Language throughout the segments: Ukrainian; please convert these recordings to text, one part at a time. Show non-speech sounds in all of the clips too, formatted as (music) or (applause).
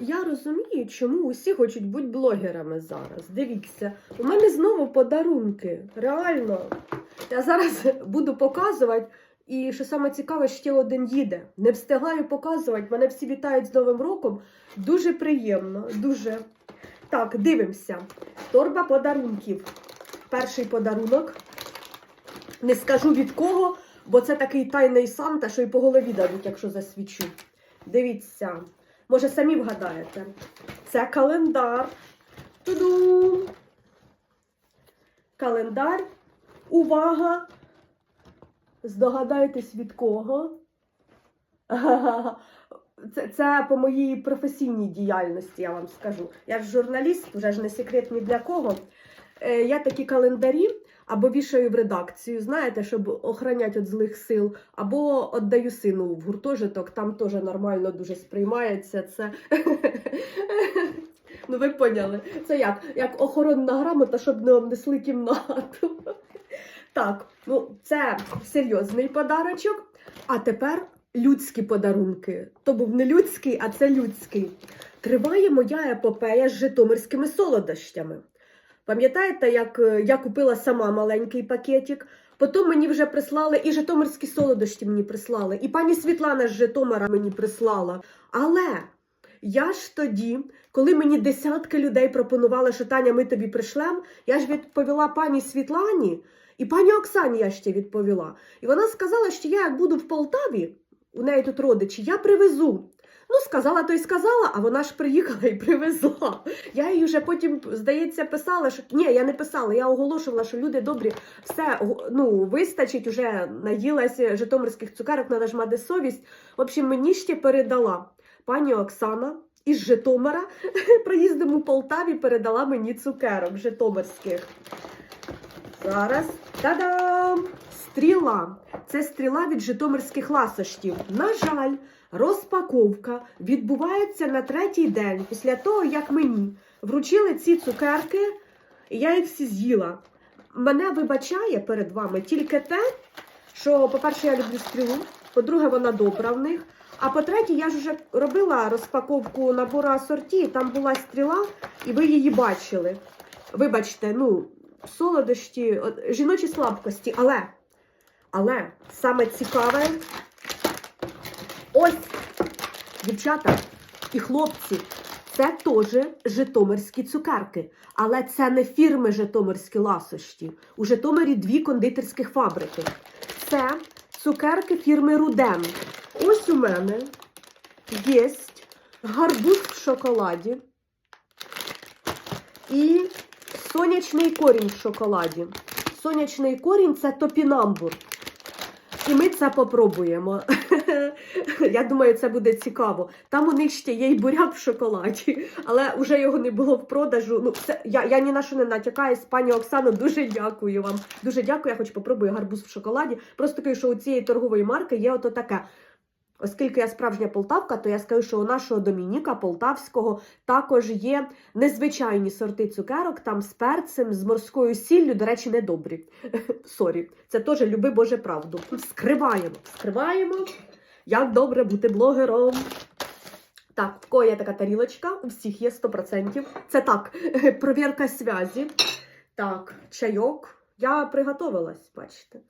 я розумію, чому усі хочуть бути блогерами зараз. Дивіться, у мене знову подарунки. Реально. Я зараз (laughs) буду показувати. І що саме цікаве, ще один їде. Не встигаю показувати. Мене всі вітають з Новим роком. Дуже приємно, дуже. Так, дивимося. Торба подарунків. Перший подарунок. Не скажу від кого, бо це такий тайний санта, що й по голові дадуть, якщо засвічу. Дивіться. Може, самі вгадаєте. Це календар. Ту-ду! Календар. Увага! Здогадайтесь від кого? (laughs) Це, це по моїй професійній діяльності, я вам скажу. Я ж журналіст, вже ж не секрет ні для кого. Е, я такі календарі або вішаю в редакцію, знаєте, щоб охороняти від злих сил, або віддаю сину в гуртожиток, там теж нормально дуже сприймається це. (laughs) Ну, ви поняли. Це як? Як охоронна грамота, щоб не обнесли кімнату. (laughs) Так, ну це серйозний подарочок. А тепер людські подарунки. То був не людський, а це людський. Триває моя епопея з житомирськими солодощами. Пам'ятаєте, як е, я купила сама маленький пакетик? Потім мені вже прислали і житомирські солодощі мені прислали, і пані Світлана з Житомира мені прислала. Але я ж тоді, коли мені десятки людей пропонували, що Таня, ми тобі пришлем, я ж відповіла пані Світлані, і пані Оксані я ще відповіла. І вона сказала, що я як буду в Полтаві, у неї тут родичі, я привезу. Ну, сказала, то й сказала, а вона ж приїхала і привезла. Я їй вже потім, здається, писала, що ні, я не писала, я оголошувала, що люди добрі, все ну, вистачить, уже наїлася житомирських цукерок, треба ж мати совість. В общем, мені ще передала пані Оксана із Житомира, (laughs) проїздом у Полтаві передала мені цукерок житомирських. Зараз. Та-дам! Стріла. Це стріла від житомирських ласощів. На жаль, розпаковка відбувається на третій день після того, як мені вручили ці цукерки, і я їх всі з'їла. Мене вибачає перед вами тільки те, що, по-перше, я люблю стрілу, по-друге, вона добра в них. А по-третє, я ж вже робила розпаковку набору асорті, там була стріла, і ви її бачили. Вибачте, ну, солодощі, жіночі слабкості, але, але саме цікаве, ось, дівчата і хлопці, це теж житомирські цукерки. Але це не фірми Житомирські ласощі. У Житомирі дві кондитерських фабрики. Це цукерки фірми Руден. Ось у мене є гарбуз в шоколаді і сонячний корінь в шоколаді. Сонячний корінь це топінамбур. І ми це попробуємо. (laughs) Я думаю, це буде цікаво. Там у них ще є й буряк в шоколаді, але вже його не було в продажу. Ну, це, я, я ні на що не натякаюсь. Пані Оксано, дуже дякую вам. Дуже дякую. Я хоч попробую гарбуз в шоколаді. Просто кажу, що у цієї торгової марки є ото таке. Оскільки я справжня полтавка, то я скажу, що у нашого Домініка Полтавського також є незвичайні сорти цукерок, там з перцем, з морською сіллю, до речі, недобрі. (laughs) Сорі, це теж люби Боже правду. Скриваємо, скриваємо. Як добре бути блогером. Так, в кого є така тарілочка, у всіх є 100%. Це так, (laughs) провірка зв'язі. Так, чайок. Я приготовилась, бачите.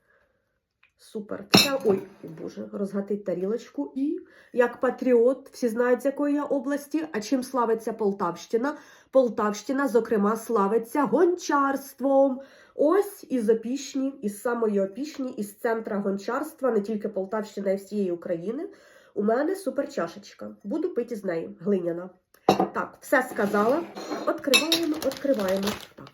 Супер. Це, ой, боже, розгатить тарілочку. І як патріот, всі знають, з якої я області, а чим славиться Полтавщина. Полтавщина, зокрема, славиться гончарством. Ось із опішні, із самої опішні, із центра гончарства, не тільки Полтавщини, а й всієї України. У мене супер чашечка. Буду пити з неї, глиняна. Так, все сказала. Откриваємо, відкриваємо. Так.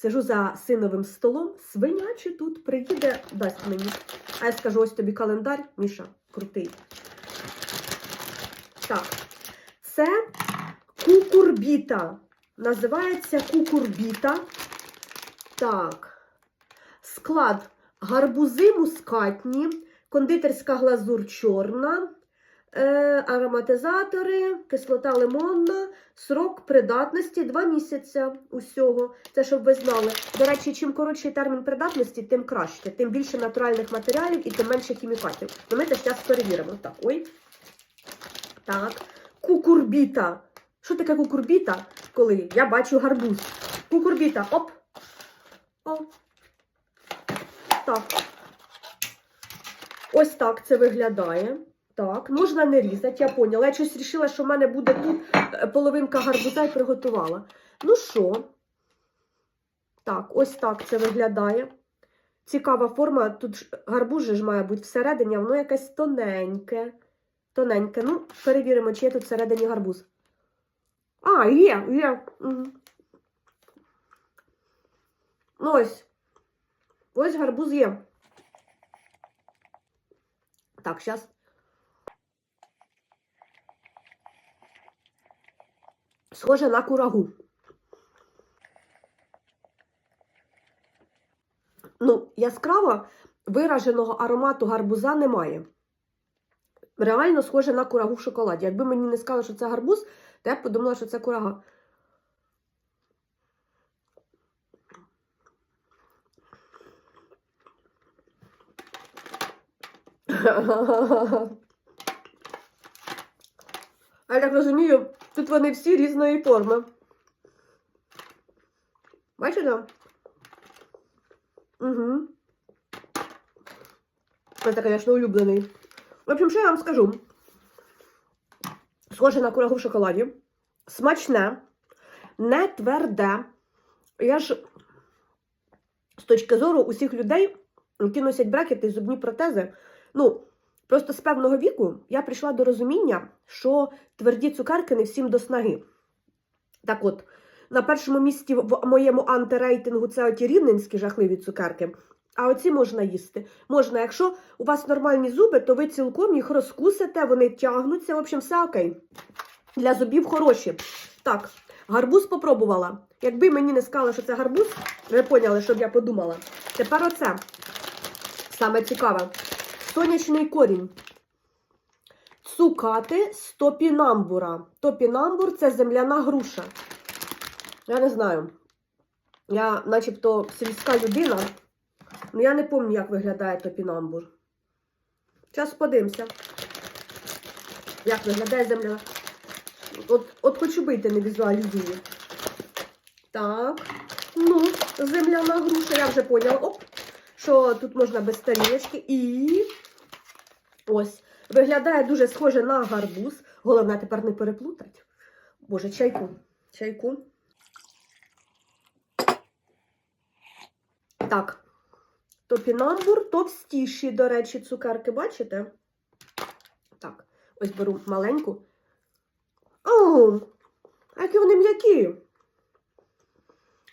Сижу за синовим столом, свинячий тут приїде, дасть мені. А я скажу, ось тобі календар, Міша, крутий. Так, це кукурбіта. Називається кукурбіта. Так. Склад гарбузи мускатні, кондитерська глазур чорна, ароматизатори, кислота лимонна, срок придатності 2 місяця усього. Це щоб ви знали. До речі, чим коротший термін придатності, тим краще, тим більше натуральних матеріалів і тим менше хімікатів. Ну, ми теж зараз перевіримо. Так, ой. Так. кукурбіта. Що таке кукурбіта? Коли я бачу гарбуз. Кукурбіта. Оп. О. Так. Ось так це виглядає. Так, можна не різати, я поняла. Я щось вирішила, що в мене буде тут е, половинка гарбуза і приготувала. Ну що? Так, ось так це виглядає. Цікава форма. Тут гарбуз ж має бути всередині, а воно якесь тоненьке. Тоненьке. Ну, перевіримо, чи є тут всередині гарбуз. А, є, є. Угу. Ось. Ось гарбуз є. Так, зараз. Схоже на курагу. Ну, яскраво вираженого аромату гарбуза немає. Реально схоже на курагу в шоколаді. Якби мені не сказали, що це гарбуз, то я б подумала, що це курага. А (laughs) я так розумію, тут вони всі різної форми. Бачите? Угу. Це, звісно, улюблений. В общем, що я вам скажу? Схоже на курагу в шоколаді. Смачне, не тверде. Я ж з точки зору усіх людей, які носять брекети і зубні протези, ну, просто з певного віку я прийшла до розуміння, що тверді цукерки не всім до снаги. Так от, на першому місці в моєму антирейтингу це оті рівненські жахливі цукерки. А оці можна їсти. Можна, якщо у вас нормальні зуби, то ви цілком їх розкусите, вони тягнуться. В общем, все окей. Для зубів хороші. Так, гарбуз попробувала. Якби мені не сказали, що це гарбуз, ви поняли, щоб я подумала. Тепер оце. Саме цікаве. Сонячний корінь. Цукати з топінамбура. Топінамбур це земляна груша. Я не знаю. Я начебто сільська людина. Ну, я не пам'ятаю, як виглядає топінамбур. Зараз подивимося. Як виглядає земля. От, от хочу бити, не візуалізую. Так. Ну, земляна груша, я вже поняла. Оп, що тут можна без тарілочки. І ось. Виглядає дуже схоже на гарбуз. Головне тепер не переплутати. Боже, чайку. Чайку. Так. Топінамбур товстіші, до речі, цукерки, бачите? Так, ось беру маленьку. О, які вони м'які.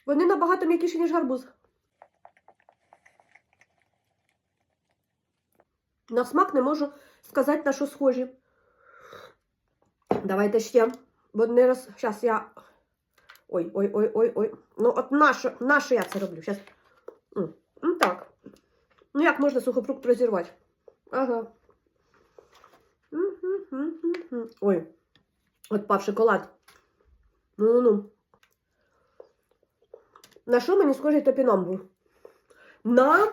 Вони набагато м'якіші, ніж гарбуз. На смак не можу сказати, на що схожі. Давайте ще. Бо не раз. Зараз я. Ой, ой, ой, ой, ой. Ну, от наше, наше я це роблю. Зараз. Ну так. Ну, як можна сухофрукт розірвати? Ага. Ой, от пав шоколад. Ну-ну-ну. На що мені схожий топінамбур? На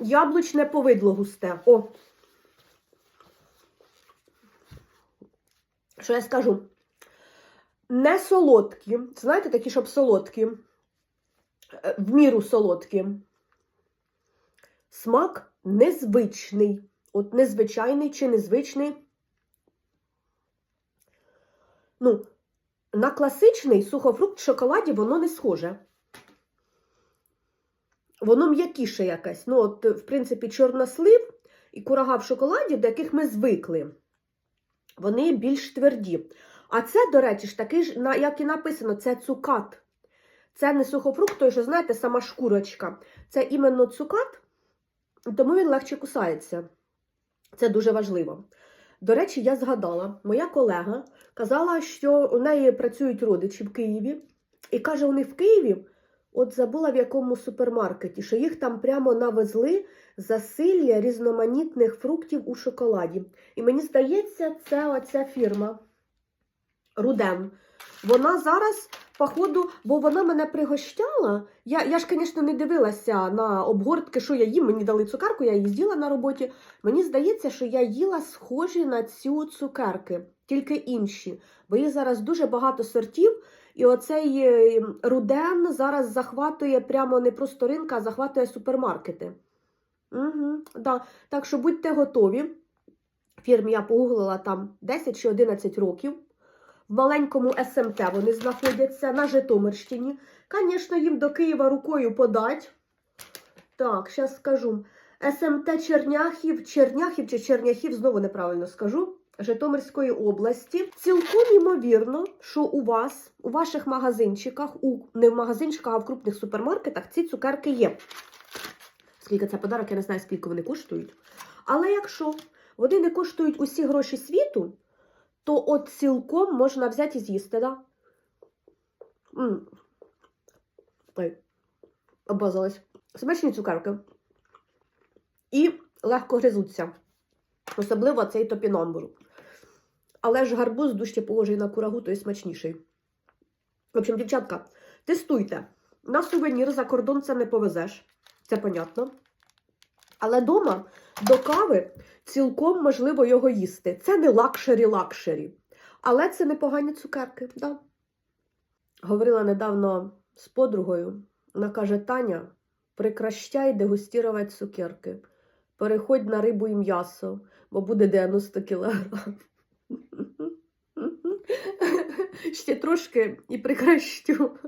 яблучне повидло густе. О. Що я скажу? Не солодкі. Знаєте, такі, щоб солодкі. Е, В міру солодкі. Смак незвичний. От незвичайний чи незвичний. Ну, на класичний сухофрукт в шоколаді воно не схоже. Воно м'якіше якесь. Ну, от, в принципі, чорнослив і курага в шоколаді, до яких ми звикли. Вони більш тверді. А це, до речі, ж такий ж, як і написано, це цукат. Це не сухофрукт, той, що, знаєте, сама шкурочка. Це іменно цукат, тому він легше кусається. Це дуже важливо. До речі, я згадала, моя колега казала, що у неї працюють родичі в Києві, і каже, у них в Києві, от забула в якому супермаркеті, що їх там прямо навезли засилля різноманітних фруктів у шоколаді. І мені здається, це оця фірма Рудем. Вона зараз, походу, бо вона мене пригощала. Я, я ж, звісно, не дивилася на обгортки, що я їм. Мені дали цукерку, я її з'їла на роботі. Мені здається, що я їла схожі на цю цукерки. тільки інші. Бо їх зараз дуже багато сортів, і оцей е, руден зараз захватує прямо не просто ринка, а захватує супермаркети. Угу, да. Так що будьте готові. В фірмі я погуглила там 10 чи 11 років. В маленькому СМТ вони знаходяться на Житомирщині. Звісно, їм до Києва рукою подать. Так, зараз скажу. СМТ Черняхів, Черняхів чи Черняхів, знову неправильно скажу, Житомирської області. Цілком ймовірно, що у вас, у ваших магазинчиках, у, не в магазинчиках, а в крупних супермаркетах ці цукерки є. Скільки це подарок, я не знаю, скільки вони коштують. Але якщо вони не коштують усі гроші світу, то от цілком можна взяти і з'їсти, да? М. Обмазалась. Смачні цукерки. І легко гризуться. Особливо цей топіномбур. Але ж гарбуз дужче положий на курагу, той смачніший. В общем, дівчатка, тестуйте. На сувенір за кордон це не повезеш. Це понятно. Але дома до кави цілком можливо його їсти. Це не лакшері-лакшері. Але це непогані цукерки. Да. Говорила недавно з подругою. Вона каже: Таня, прекращай дегустувати цукерки. Переходь на рибу і м'ясо, бо буде 90 кілограм. Ще трошки і прекращу.